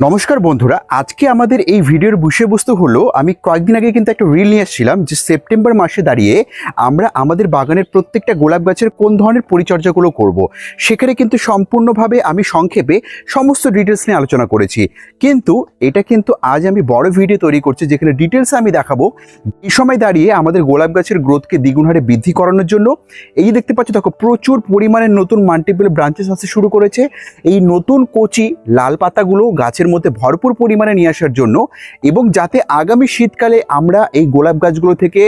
নমস্কার বন্ধুরা, আজকে আমাদের এই ভিডিওর বিষয়বস্তু হলো, আমি কয়েকদিন আগে কিন্তু একটা রিল নিয়ে এসেছিলাম যে সেপ্টেম্বর মাসে দাঁড়িয়ে আমরা আমাদের বাগানের প্রত্যেকটা গোলাপ গাছের কোন ধরনের পরিচর্যাগুলো করব। সেখানে কিন্তু সম্পূর্ণভাবে আমি সংক্ষেপে সমস্ত ডিটেলস নিয়ে আলোচনা করেছি। কিন্তু এটা কিন্তু আজ আমি বড় ভিডিও তৈরি করছি, যেখানে ডিটেলস আমি দেখাবো। এই সময় দাঁড়িয়ে আমাদের গোলাপ গাছের গ্রোথকে দ্বিগুণ হারে বৃদ্ধি করানোর জন্য, এই যে দেখতে পাচ্ছ, দেখো, প্রচুর পরিমাণে নতুন মাল্টিপল ব্রাঞ্চেস আসতে শুরু করেছে। এই নতুন কচি, লাল পাতাগুলো গাছের মধ্যে ভরপুর পরিমাণে নিয়ে আসার জন্য এবং যাতে আগামী শীতকালে আমরা এই গোলাপ গাছগুলো থেকে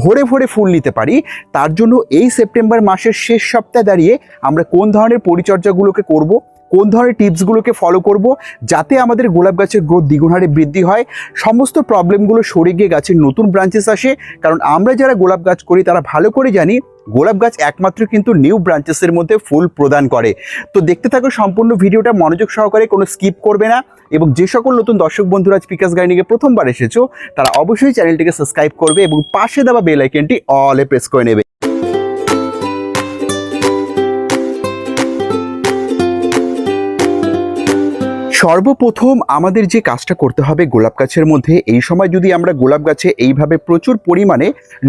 ভরে ভরে ফুল নিতে পারি, তার জন্য এই সেপ্টেম্বর মাসের শেষ সপ্তাহে দাঁড়িয়ে আমরা কোন ধরনের পরিচর্যাগুলোকে করব, কোন ধরনের টিপসগুলোকে ফলো করব যাতে আমাদের গোলাপ গাছের গ্রোথ দ্বিগুণ হারে বৃদ্ধি হয়, সমস্ত প্রবলেমগুলো সরে গিয়ে গাছের নতুন ব্রাঞ্চেস আসে, কারণ আমরা যারা গোলাপ গাছ করি তারা ভালো করে জানি গোলাপ গাছ একমাত্র কিন্তু নিউ ব্রাঞ্চেসের মধ্যে ফুল প্রদান করে। তো দেখতে থাকো সম্পূর্ণ ভিডিওটা, মনোযোগ সহকারে কোনো স্কিপ করবে না এবং যে সকল নতুন দর্শক বন্ধুরা পিকাস গাইনিকে প্রথমবার এসেছ, তারা অবশ্যই চ্যানেলটিকে সাবস্ক্রাইব করবে এবং পাশে দেওয়া বেল আইকনটি অলে প্রেস করে নেবে। সর্বপ্রথম আমাদের যে কাজটা করতে হবে গোলাপ গাছের মধ্যে, এই সময় যদি আমরা গোলাপ গাছে এইভাবে প্রচুর পরিমাণে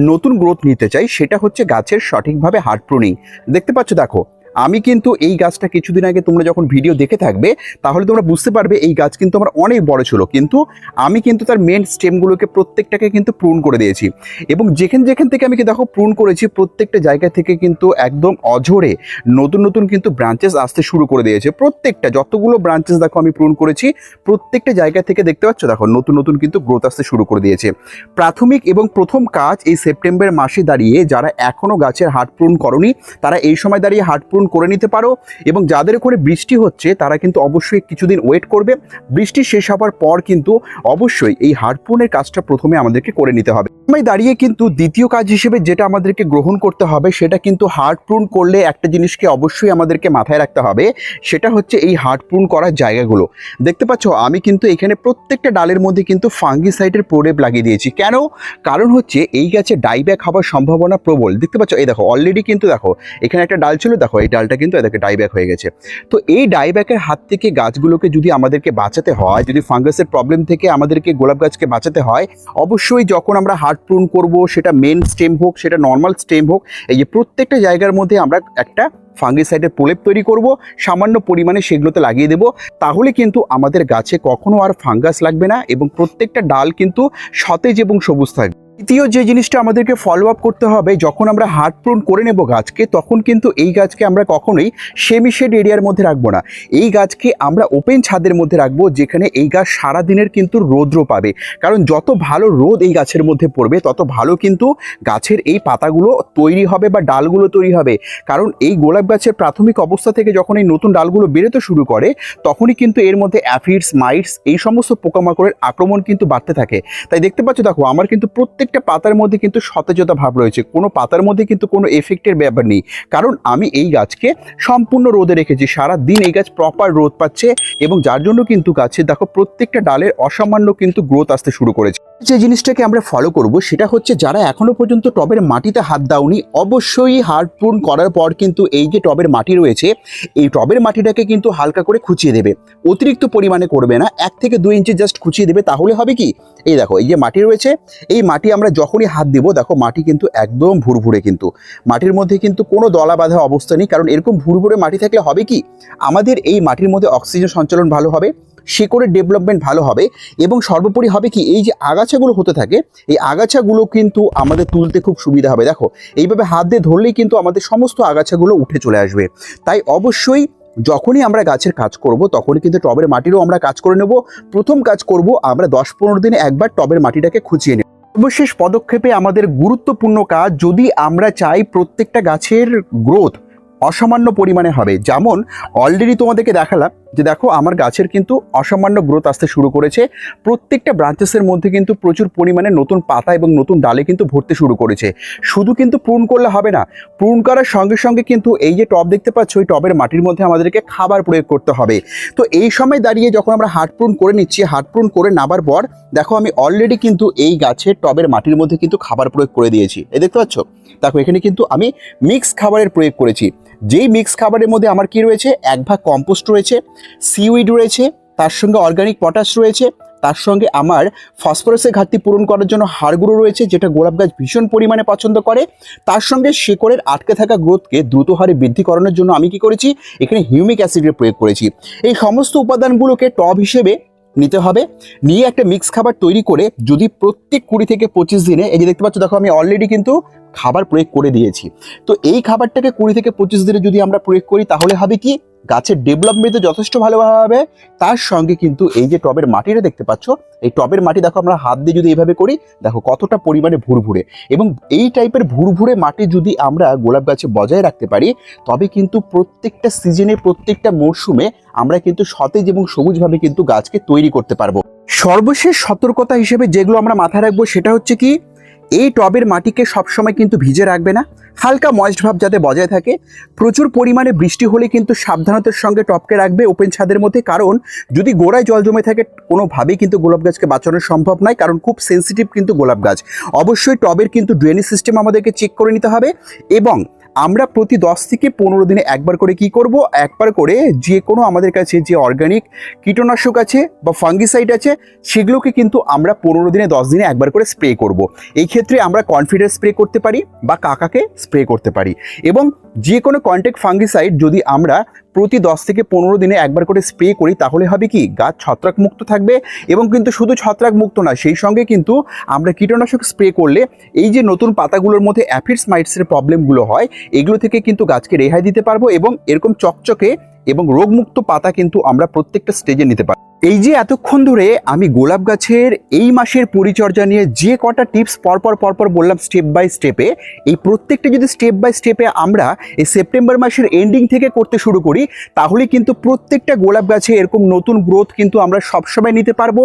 নতুন গ্রোথ নিতে চাই, সেটা হচ্ছে গাছের সঠিকভাবে হার্ট প্রুনিং দেখতে পাচ্ছ, দেখো আমি কিন্তু এই গাছটা কিছুদিন আগে তোমরা যখন ভিডিও দেখে থাকবে, তাহলে তোমরা বুঝতে পারবে এই গাছ কিন্তু আমার অনেক বড় ছিল। কিন্তু আমি কিন্তু তার মেন স্টেমগুলোকে প্রত্যেকটাকে কিন্তু প্রুন করে দিয়েছি। এবং যেখান যেখান থেকে আমি কি দেখো প্রুন করেছি, প্রত্যেকটা জায়গা থেকে কিন্তু একদম অঝরে নতুন নতুন কিন্তু ব্রাঞ্চেস আসতে শুরু করে দিয়েছে। প্রত্যেকটা, যতগুলো ব্রাঞ্চেস দেখো আমি প্রুন করেছি, প্রত্যেকটা জায়গা থেকে দেখতে পাচ্ছ? দেখো নতুন নতুন কিন্তু গ্রোথ আসতে শুরু করে দিয়েছে। প্রাথমিক এবং প্রথম কাজ এই সেপ্টেম্বর মাসে দাঁড়িয়ে যারা এখনও গাছের হাট প্রুন করনি, তারা এই সময় দাঁড়িয়ে হাট প্রুন করে নিতে পারো এবং যাদের করে বৃষ্টি হচ্ছে, তারা কিন্তু অবশ্যই কিছুদিন ওয়েট করবে। বৃষ্টি শেষ হওয়ার পর কিন্তু অবশ্যই এই হাট প্রুনের কাজটা প্রথমে আমাদেরকে করে নিতে হবে। সময় দাঁড়িয়ে কিন্তু দ্বিতীয় কাজ হিসেবে যেটা আমাদেরকে গ্রহণ করতে হবে, সেটা কিন্তু হার্ট প্রুন করলে একটা জিনিসকে অবশ্যই আমাদেরকে মাথায় রাখতে হবে, সেটা হচ্ছে এই হার্ট প্রুন করার জায়গাগুলো। দেখতে পাচ্ছ, আমি কিন্তু এখানে প্রত্যেকটা ডালের মধ্যে কিন্তু ফাঙ্গিসাইডের প্রোডেপ লাগিয়ে দিয়েছি। কেন? কারণ হচ্ছে এই গাছে ডাইব্যাক হওয়ার সম্ভাবনা প্রবল। দেখতে পাচ্ছ, এই দেখো অলরেডি কিন্তু দেখো, এখানে একটা ডাল ছিল, দেখো ডালটা কিন্তু এদেরকে ডাইব্যাক হয়ে গেছে। তো এই ডাইব্যাকের হাত থেকে গাছগুলোকে যদি আমাদেরকে বাঁচাতে হয়, যদি ফাঙ্গাসের প্রবলেম থেকে আমাদেরকে গোলাপ গাছকে বাঁচাতে হয়, অবশ্যই যখন আমরা হার্ট প্রুন করব, সেটা মেন স্টেম হোক, সেটা নর্মাল স্টেম হোক, এই যে প্রত্যেকটা জায়গার মধ্যে আমরা একটা ফাঙ্গিসাইডের প্রলেপ তৈরি করব, সামান্য পরিমাণে সেগুলোতে লাগিয়ে দেব, তাহলে কিন্তু আমাদের গাছে কখনো আর ফাঙ্গাস লাগবে না এবং প্রত্যেকটা ডাল কিন্তু সতেজ এবং সবুজ থাকবে। দ্বিতীয় যে জিনিসটা আমাদেরকে ফলো আপ করতে হবে, যখন আমরা হার্ট প্রুন করে নেব গাছকে, তখন কিন্তু এই গাছকে আমরা কখনোই সেমি শেড এরিয়ার মধ্যে রাখব না। এই গাছকে আমরা ওপেন ছাদের মধ্যে রাখব, যেখানে এই গাছ সারা দিনের কিন্তু রৌদ্র পাবে। কারণ যত ভালো রোদ এই গাছের মধ্যে পড়বে, তত ভালো কিন্তু গাছের এই পাতাগুলো তৈরি হবে বা ডালগুলো তৈরি হবে। কারণ এই গোলাপ গাছের প্রাথমিক অবস্থা থেকে যখন এই নতুন ডালগুলো বেরোতে শুরু করে, তখনই কিন্তু এর মধ্যে অ্যাফিডস মাইটস এই সমস্ত পোকামাকড়ের আক্রমণ কিন্তু বাড়তে থাকে। তাই দেখতে পাচ্ছ, দেখো, আমার কিন্তু প্রত্যেকটা পাতার মধ্যে কিন্তু সতেজতা ভাব রয়েছে। কোনো পাতার মধ্যে কিন্তু কোনো এফেক্টের ব্যাপার নেই। কারণ আমি এই গাছকে সম্পূর্ণ রোদে রেখেছি। সারা দিন এই গাছ প্রপার রোদ পাচ্ছে এবং যার জন্য কিন্তু গাছে দেখো প্রত্যেকটা ডালের অসামান্য কিন্তু গ্রোথ আসতে শুরু করেছে। যে জিনিসটাকে আমরা ফলো করব সেটা হচ্ছে যারা এখনও পর্যন্ত টবের মাটিতে হাত দাওনি, অবশ্যই হার্ট পূর্ণ করার পর কিন্তু এই যে টবের মাটি রয়েছে, এই টবের মাটিটাকে কিন্তু হালকা করে খুঁচিয়ে দেবে। অতিরিক্ত পরিমাণে করবে না। এক থেকে দুই ইঞ্চি জাস্ট খুঁচিয়ে দেবে, তাহলে হবে কি? এই দেখো, এই যে মাটি রয়েছে, এই মাটি আমরা যখনই হাত দিব, দেখো মাটি কিন্তু একদম ভুরভুরে কিন্তু। মাটির মধ্যে কিন্তু কোনো দলা বাঁধা অবস্থা নেই, কারণ এরকম ভুরভুরে মাটি থাকলে হবে কি? আমাদের এই মাটির মধ্যে অক্সিজেন সঞ্চালন ভালো হবে, শিকড়ের ডেভেলপমেন্ট ভালো হবে, এবং সর্বোপরি হবে কি? এই যে আগাছাগুলো হতে থাকে, এই আগাছাগুলো কিন্তু আমাদের তুলতে খুব সুবিধা হবে। দেখো, এইভাবে হাত দিয়ে ধরলেই কিন্তু আমাদের সমস্ত আগাছাগুলো উঠে চলে আসবে। তাই অবশ্যই যখনই আমরা গাছের কাজ করব, তখনই কিন্তু টবের মাটিরও আমরা কাজ করে নেব। প্রথম কাজ করব, আমরা দশ পনেরো দিনে একবার টবের মাটিটাকে খুঁচিয়ে নেব। সর্বশেষ পদক্ষেপে আমাদের গুরুত্বপূর্ণ কাজ যদি আমরা চাই প্রত্যেকটা গাছের গ্রোথ অসামান্য পরিমাণে হবে। যেমন অলরেডি তোমাদেরকে দেখালাম যে দেখো, আমার গাছের কিন্তু অসামান্য গ্রোথ আসতে শুরু করেছে। প্রত্যেকটা ব্রাঞ্চেসের মধ্যে কিন্তু প্রচুর পরিমাণে নতুন পাতা এবং নতুন ডালে কিন্তু ভরতে শুরু করেছে। শুধু কিন্তু পূরণ করলে হবে না পূরণ করার সঙ্গে সঙ্গে কিন্তু এই যে টব দেখতে পাচ্ছ, ওই টবের মাটির মধ্যে আমাদেরকে খাবার প্রয়োগ করতে হবে। তো এই সময় দাঁড়িয়ে যখন আমরা হাট পূরণ করে নিচ্ছি হাট পূরণ করে নাবার পর, দেখো আমি অলরেডি কিন্তু এই গাছের টবের মাটির মধ্যে কিন্তু খাবার প্রয়োগ করে দিয়েছি। এই দেখতে পাচ্ছ? দেখো, এখানে কিন্তু আমি মিক্স খাবারের প্রয়োগ করেছি। যেই মিক্স খাবারের মধ্যে আমার কি রয়েছে? এক ভাগ কম্পোস্ট রয়েছে সিউইড রয়েছে, তার সঙ্গে অর্গানিক পটাশ রয়েছে, তার সঙ্গে আমার ফসফরাসের ঘাটতি পূরণ করার জন্য হাড়গুঁড়ো রয়েছে, যেটা গোলাপ গাছ ভীষণ পরিমাণে পছন্দ করে। তার সঙ্গে শেকড়ের আটকে থাকা গ্রোথকে দ্রুত হারে বৃদ্ধি করানোর জন্য আমি কি করেছি? এখানে হিউমিক অ্যাসিডের প্রয়োগ করেছি। এই সমস্ত উপাদানগুলোকে টব হিসেবে নিতে হবে। নিয়ে একটা মিক্স খাবার তৈরি করে যদি প্রত্যেক কুড়ি থেকে পঁচিশ দিনে, এই যে দেখতে পাচ্ছ, দেখো আমি অলরেডি কিন্তু খাবার প্রয়োগ করে দিয়েছি। তো এই খাবারটাকে কুড়ি থেকে পঁচিশ দিনে যদি আমরা প্রয়োগ করি, তাহলে হবে কি? গাছের ডেভেলপমেন্টে যথেষ্ট ভালোভাবে হবে তার সঙ্গে কিন্তু এই যে টবের মাটিটা দেখতে পাচ্ছ, এই টবের মাটি দেখো আমরা হাত দিয়ে যদি এইভাবে করি, দেখো কতটা পরিমাণে ভুরভুরে। এবং এই টাইপের ভুরভুরে মাটি যদি আমরা গোলাপ গাছে বজায় রাখতে পারি, তবে কিন্তু প্রত্যেকটা সিজনে প্রত্যেকটা মরশুমে আমরা কিন্তু সতেজ এবং সবুজভাবে কিন্তু গাছকে তৈরি করতে পারব। সর্বশেষ সতর্কতা হিসেবে যেগুলো আমরা মাথায় রাখব, সেটা হচ্ছে কি এই টবের মাটিকে সবসময় কিন্তু ভিজে রাখবে না। হালকা ময়েস্ট ভাব যাতে বজায় থাকে। প্রচুর পরিমাণে বৃষ্টি হলে কিন্তু সাবধানতার সঙ্গে টপকে রাখবে ওপেন ছাদের মধ্যে। কারণ যদি গোড়ায় জল জমে থাকে, কোনোভাবেই কিন্তু গোলাপ গাছকে বাঁচানো সম্ভব নয়। কারণ খুব সেন্সিটিভ কিন্তু গোলাপ গাছ। অবশ্যই টবের কিন্তু ড্রেনেজ সিস্টেম আমাদেরকে চেক করে নিতে হবে এবং আমরা প্রতি দশ থেকে পনেরো দিনে একবার করে কি করব? একবার করে যে কোনো আমাদের কাছে যে অর্গানিক কীটনাশক আছে বা ফাঙ্গিসাইড আছে, সেগুলোকে কিন্তু আমরা পনেরো দিনে, দশ দিনে একবার করে স্প্রে করব। এই ক্ষেত্রে আমরা কনফিডেন্স স্প্রে করতে পারি বা কাকাকে স্প্রে করতে পারি। এবং যে কোনো কন্ট্যাক্ট ফাঙ্গিসাইড যদি আমরা প্রতি দশ থেকে পনেরো দিনে একবার করে স্প্রে করি, তাহলে হবে কি? গাছ ছত্রাক মুক্ত থাকবে এবং কিন্তু শুধু ছত্রাক মুক্ত না, সেই সঙ্গে কিন্তু আমরা কীটনাশক স্প্রে করলে এই যে নতুন পাতাগুলোর মধ্যে অ্যাফিডস মাইটসের প্রবলেমগুলো হয়, এগুলো থেকে কিন্তু গাছকে রেহাই দিতে পারব এবং এরকম চকচকে এবং রোগমুক্ত পাতা কিন্তু আমরা প্রত্যেকটা স্টেজে নিতে পারি এই যে এতক্ষণ ধরে আমি গোলাপ গাছের এই মাসের পরিচর্যা নিয়ে যে কটা টিপস পরপর পরপর বললাম স্টেপ বাই স্টেপে এই প্রত্যেকটা যদি স্টেপ বাই স্টেপে আমরা এই সেপ্টেম্বর মাসের এন্ডিং থেকে করতে শুরু করি, তাহলে কিন্তু প্রত্যেকটা গোলাপ গাছে এরকম নতুন গ্রোথ কিন্তু আমরা সবসময় নিতে পারব।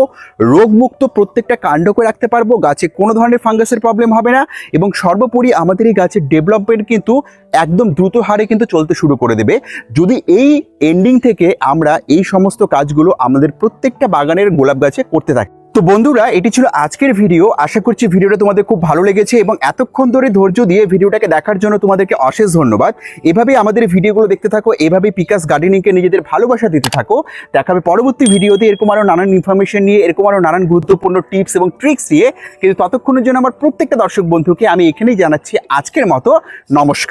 রোগমুক্ত প্রত্যেকটা কাণ্ডকে রাখতে পারব। গাছে কোনো ধরনের ফাঙ্গাসের প্রবলেম হবে না এবং সর্বোপরি আমাদের এই গাছের ডেভেলপমেন্ট কিন্তু একদম দ্রুত হারে কিন্তু চলতে শুরু করে দেবে। যদি এই এন্ডিং থেকে আমরা এই সমস্ত কাজগুলো আমাদের প্রত্যেকটা বাগানের গোলাপ গাছে করতে থাকে। তো বন্ধুরা, এটি ছিল আজকের ভিডিও। আশা করছি ভিডিওটা তোমাদের খুব ভালো লেগেছে এবং এতক্ষণ ধরে ধৈর্য দিয়ে ভিডিওটাকে দেখার জন্য তোমাদেরকে অশেষ ধন্যবাদ। এভাবেই আমাদের ভিডিওগুলো দেখতে থাকো, এভাবেই পিকাস গার্ডেনিংকে নিজেদের ভালোবাসা দিতে থাকো। দেখাবে পরবর্তী ভিডিওতে এরকম আরও নানান ইনফরমেশন নিয়ে, এরকম আরও নানান গুরুত্বপূর্ণ টিপস এবং ট্রিক্স দিয়ে। কিন্তু ততক্ষণের জন্য আমার প্রত্যেকটা দর্শক বন্ধুকে আমি এখানেই জানাচ্ছি আজকের মতো। নমস্কার।